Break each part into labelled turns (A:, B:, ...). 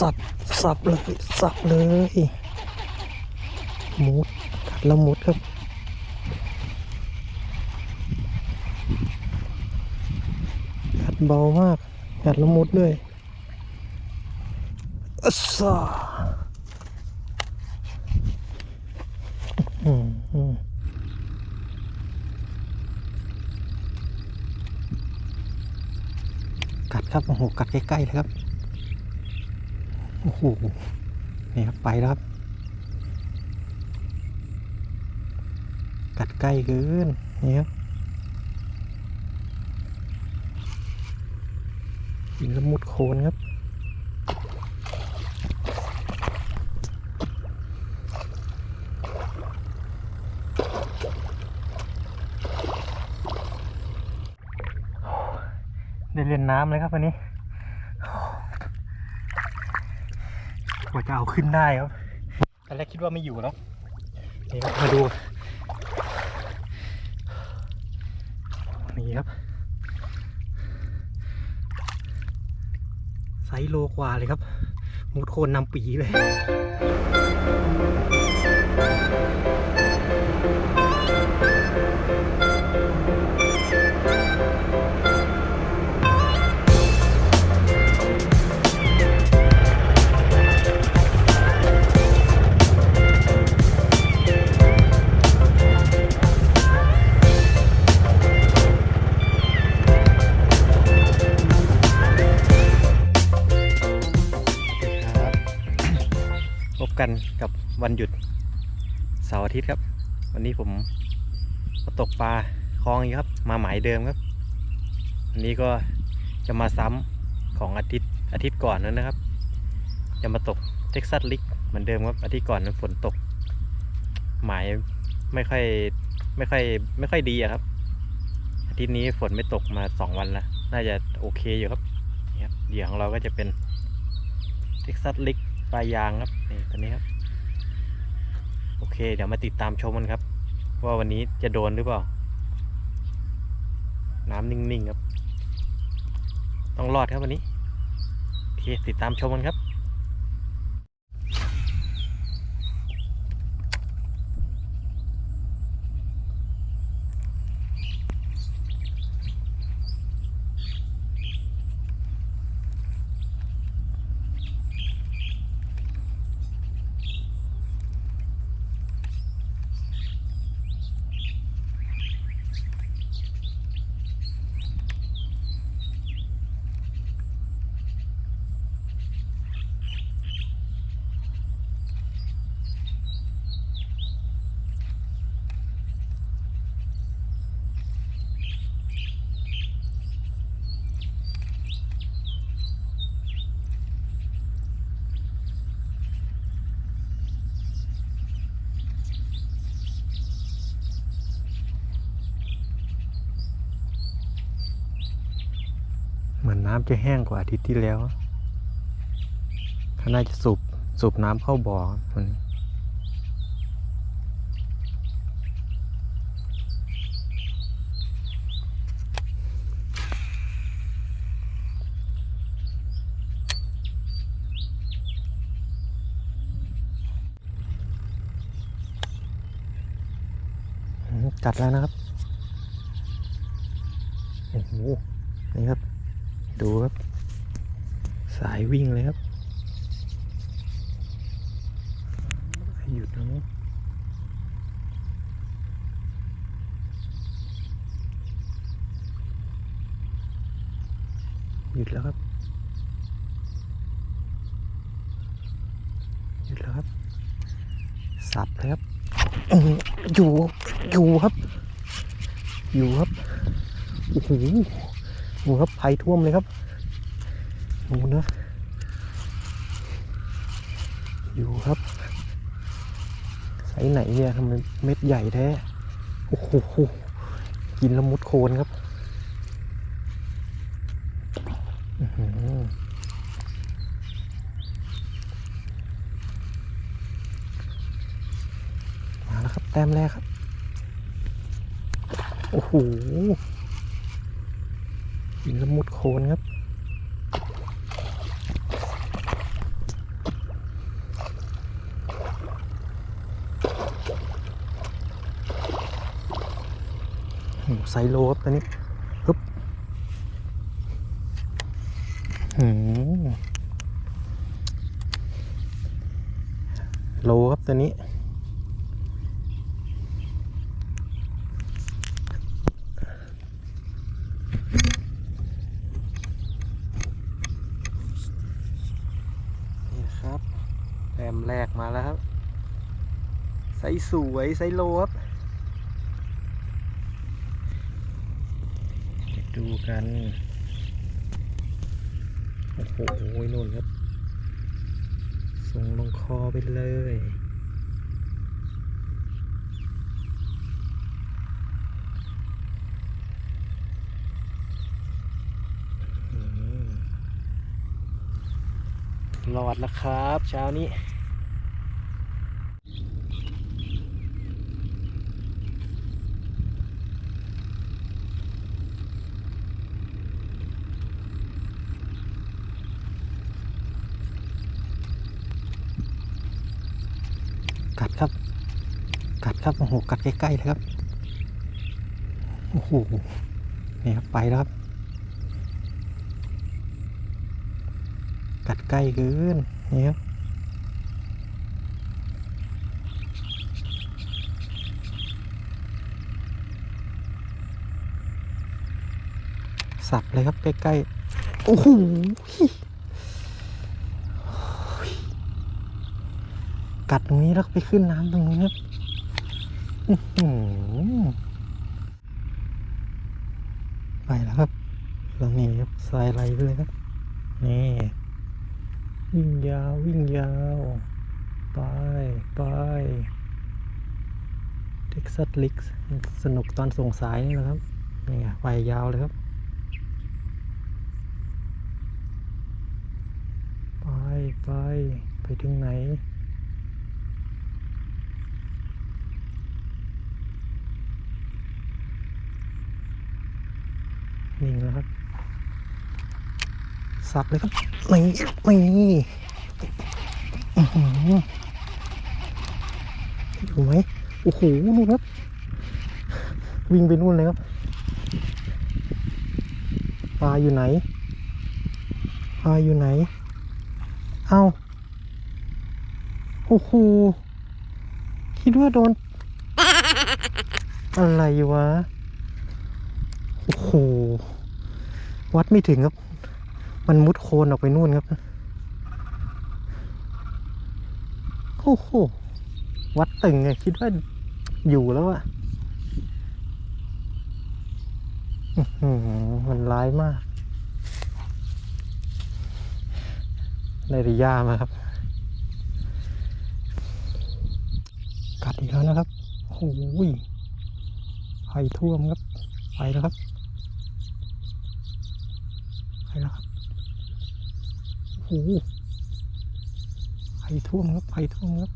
A: สับสับเลยสับเลยมุดกัดแล้วมุดครับกัดเบามากกัดแล้วมุดด้วยอัสซาอืมอืมกัดครับโอ้โหกัดใกล้ๆเลยครับ โอ้โห นี่ครับ ไปแล้วครับ กัดใกล้เกิน นี่ครับกินล้วมุดโคนครับได้เล่นน้ำเลยครับวันนี้ กว่าจะเอาขึ้นได้ครับตอนแรกคิดว่าไม่อยู่แล้วนี่ครับมาดู นี่ครับ ไซโลกว่าเลยครับ มุดโคนนำปีเลย วันหยุดเสาร์อาทิตย์ครับ วันนี้ผมมาตกปลาคลองอีกครับ มาหมายเดิมครับวันนี้ก็จะมาซ้ำของอาทิตย์อาทิตย์ก่อนนั้นนะครับ จะมาตกเท็กซัสลิกเหมือนเดิมครับอาทิตย์ก่อนนั้นฝนตก หมายไม่ค่อยไม่ค่อยไม่ค่อยดีอะครับ อาทิตย์นี้ฝนไม่ตกมาสองวันแล้วน่าจะโอเคอยู่ครับนี่ครับเหยื่อของเราก็จะเป็นเท็กซัสลิกปลายางครับนี่ตัวนี้ครับ โอเค เดี๋ยวมาติดตามชมกันครับ ว่าวันนี้จะโดนหรือเปล่า น้ำนิ่งๆครับ ต้องรอดครับวันนี้ โอเค ติดตามชมกันครับ น้ำจะแห้งกว่าอาทิตย์ที่แล้วเขาน่าจะสูบสูบน้ำเข้าบ่อมันอืมกัดแล้วนะครับ โอ้โห นี่ครับ ดูครับ สายวิ่งเลยครับ หยุดนะหยุดแล้วครับ หยุดแล้วครับ สับเลยครับอื้อหืออยู่ อยู่ครับ อยู่ครับ โอ้โห ดูครับภัยท่วมเลยครับดูนะอยู่ครับไซส์ไหนเนี่ยทำไมเม็ดใหญ่แท้โอ้โหกินล้วมุดโคนครับอื้อหือมาแล้วครับแต้มแรกครับ โอ้โห กินละมุดโคนครับ ไซโลครับตัวนี้ฮึบหืมโลครับตัวนี้ ต้มแรกมาแล้วครับไซส์สวยไซส์โลครับดูกัน โอ้โหนู่นครับ ส่งลงคอไปเลยอืม รอดแล้วครับ เช้านี้กัดครับ กัดครับโอ้โหกัดใกล้ๆเลยครับ โอ้โหนี่ครับไปแล้วครับ กัด ใกล้เกินนี่ครับสับเลยครับใกล้ๆ โอ้โหกัดตรงนี้แล้วไปขึ้นน้ำตรงนี้ครับไปแล้วครับแล้วนี่ครับสายไหลไปเลยครับ นี่ วิ่งยาววิ่งยาว ไปไปเท็กซัสลิกสนุกตอนส่งสายนี่แหละครับนี่ไงไปยาวเลยครับ ไปไปไปถึงไหนนิ่งแล้วครับ สับเลยครับนี่นี่อื้อหืออยู่ไหมโอ้โหนู่นครับ วิ่งไปนู่นเลยครับปลาอยู่ไหนปลาอยู่ไหน เอาโอ้โหคิดว่าโดน อะไรวะ โอ้โห วัดไม่ถึงครับ มันมุดโคลนออกไปนู่นครับ โอ้โห วัดตึงไงคิดว่าอยู่แล้วอะอมันร้ายมากได้ริยามาครับ กัดอีกแล้วนะครับ โอ้ยไฟท่วมครับ ไปแล้วครับ ไปแล้วครับ หไฟท่วมครับไฟท่วมครับ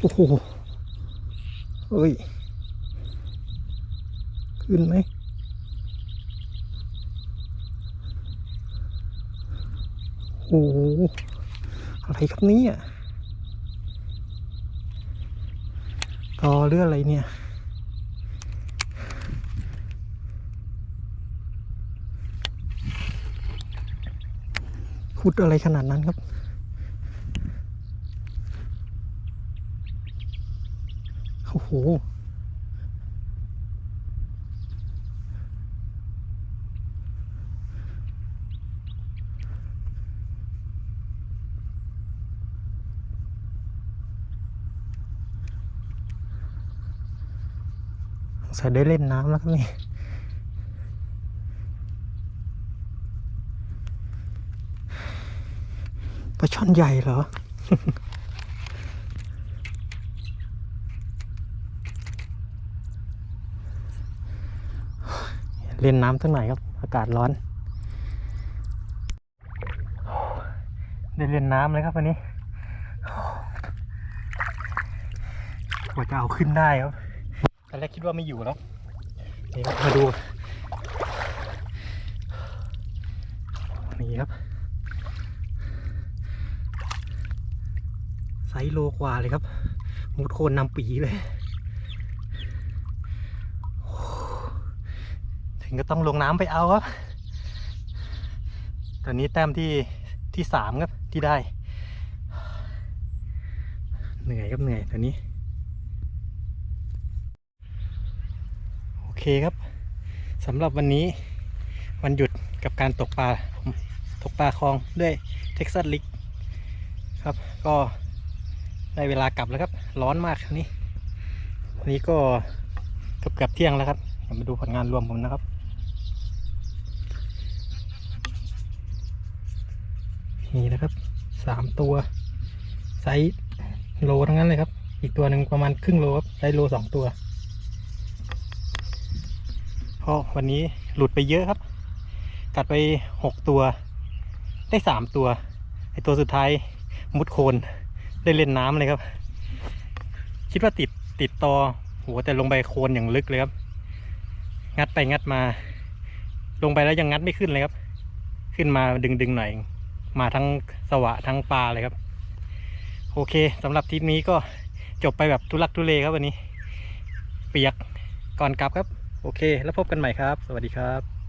A: โอ้โหเอ้ย ขึ้นไหม โอ้โหอะไรครับนี่ยกอเรื่องอะไรเนี่ย ขุดอะไรขนาดนั้นครับโอ้โห สงสัยได้เล่นน้ำแล้วครับนี่ปลาช่อนใหญ่เหรอ เล่นน้ำตั้งไหนอยครับ อากาศร้อน ได้เล่นน้ำเลยครับวันนี้กว่าจะเอาขึ้นได้ครับ ตอนแรกคิดว่าไม่อยู่แล้วนี่ครับมาดู นี่ครับ ไซโลกว่าเลยครับ มุดโคนนำปีเลยถึงก็ต้องลงน้ำไปเอาครับ ตอนนี้แต้มที่ที่สามครับที่ได้ เหนื่อยครับเหนื่อยตอนนี้ โอ เคครับสำหรับวันนี้วันหยุดกับการตกปลาผมตกปลาคลองด้วยเท็กซัสลิกครับ ก็ได้เวลากลับแล้วครับ ร้อนมากนี่วันนี้ก็เกือบเกือบเที่ยงแล้วครับเดี๋ยวมาดูผลงานรวมผมนะครับนี่นะครับสามตัวไซส์โลทั้งนั้นเลยครับ อีกตัวหนึ่งประมาณครึ่งโลครับไซส์โลสองตัว เพราะวันนี้หลุดไปเยอะครับ กัดไปหกตัว ได้สามตัวไอตัวสุดท้ายมุดโคนได้เล่นน้ำเลยครับ คิดว่าติดติดตอโหแต่ลงไปโคนอย่างลึกเลยครับ งัดไปงัดมา ลงไปแล้วยังงัดไม่ขึ้นเลยครับ ขึ้นมาดึงดึงหน่อยมาทั้งสวะทั้งปลาเลยครับ โอเคสำหรับทริปนี้ก็จบไปแบบทุลักทุเลครับวันนี้ เปียกก่อนกลับครับ โอเค แล้วพบกันใหม่ครับ สวัสดีครับ